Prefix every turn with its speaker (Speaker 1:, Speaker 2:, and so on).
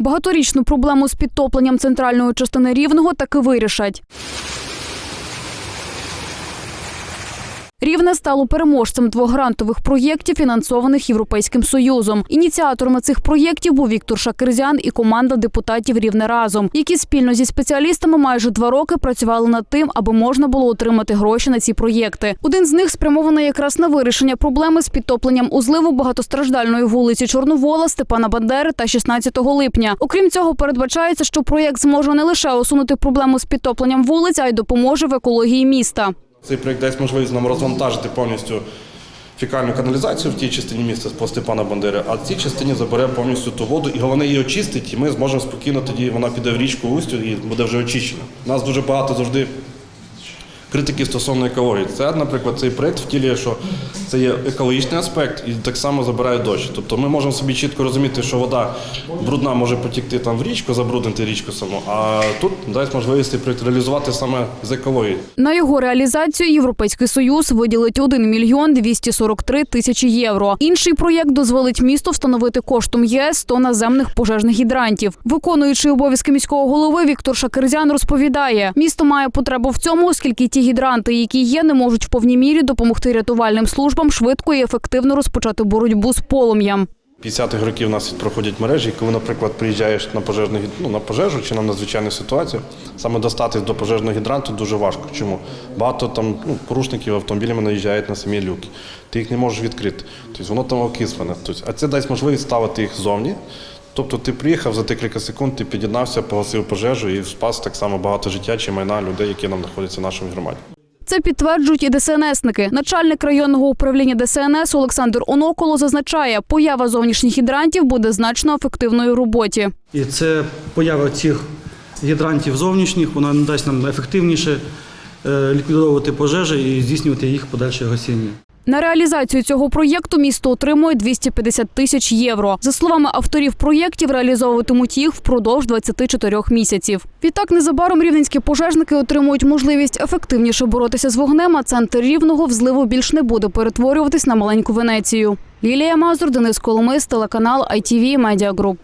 Speaker 1: Багаторічну проблему з підтопленням центральної частини рівного таки вирішать. Рівне стало переможцем двох грантових проєктів, фінансованих Європейським Союзом. Ініціаторами цих проєктів був Віктор Шакирзян і команда депутатів Рівне разом, які спільно зі спеціалістами майже два роки працювали над тим, аби можна було отримати гроші на ці проєкти. Один з них спрямований якраз на вирішення проблеми з підтопленням у зливу багатостраждальної вулиці Чорновола, Степана Бандери та 16 липня. Окрім цього, передбачається, що проєкт зможе не лише усунути проблему з підтопленням вулиць, а й допоможе в екології міста.
Speaker 2: Цей проєкт дасть можливість нам розвантажити повністю фікальну каналізацію в тій частині міста по Степана Бандери, а в цій частині забере повністю ту воду і головне її очистить, і ми зможемо спокійно тоді вона піде в річку Устю і буде вже очищена. У нас дуже багато завжди критики стосовно екології. Це, наприклад, цей проєкт втілює, що це є екологічний аспект і так само забирає дощ. Тобто ми можемо собі чітко розуміти, що вода брудна може потікти там в річку, забруднити річку саму, а тут дасть можливість реалізувати саме з екології.
Speaker 1: На його реалізацію Європейський Союз виділить 1 мільйон 243 тисячі євро. Інший проєкт дозволить місту встановити коштом ЄС 100 наземних пожежних гідрантів. Виконуючий обов'язки міського голови Віктор Шакирзян розповідає, місто має потребу в цьому, оскільки ті гідранти, які є, не можуть в повній мірі допомогти рятувальним службам швидко і ефективно розпочати боротьбу з полум'ям.
Speaker 2: 50-х років у нас проходять мережі, коли, наприклад, приїжджаєш на пожежну ну, на пожежу чи на надзвичайну ситуацію, саме достатись до пожежного гідранту дуже важко. Чому? Багато там ну, порушників автомобілями наїжджають на самі люки. Ти їх не можеш відкрити. Тобто воно там окислене. Тобто, а це дасть можливість ставити їх ззовні. Тобто ти приїхав за декілька секунд, ти під'єднався, погасив пожежу і спас так само багато життя чи майна людей, які нам знаходяться в нашому громаді.
Speaker 1: Це підтверджують і ДСНСники. Начальник районного управління ДСНС Олександр Оноколо зазначає, поява зовнішніх гідрантів буде значно ефективною роботі.
Speaker 3: І це поява цих гідрантів зовнішніх, вона дасть нам ефективніше е, ліквідовувати пожежі і здійснювати їх подальше гасіння.
Speaker 1: На реалізацію цього проєкту місто отримує 250 тисяч євро. За словами авторів проєктів, реалізовуватимуть їх впродовж 24 місяців. Відтак незабаром рівненські пожежники отримують можливість ефективніше боротися з вогнем, а центр рівного в зливу більш не буде перетворюватись на маленьку Венецію. Лілія Мазур, Денис Коломис, телеканал ITV Media Group.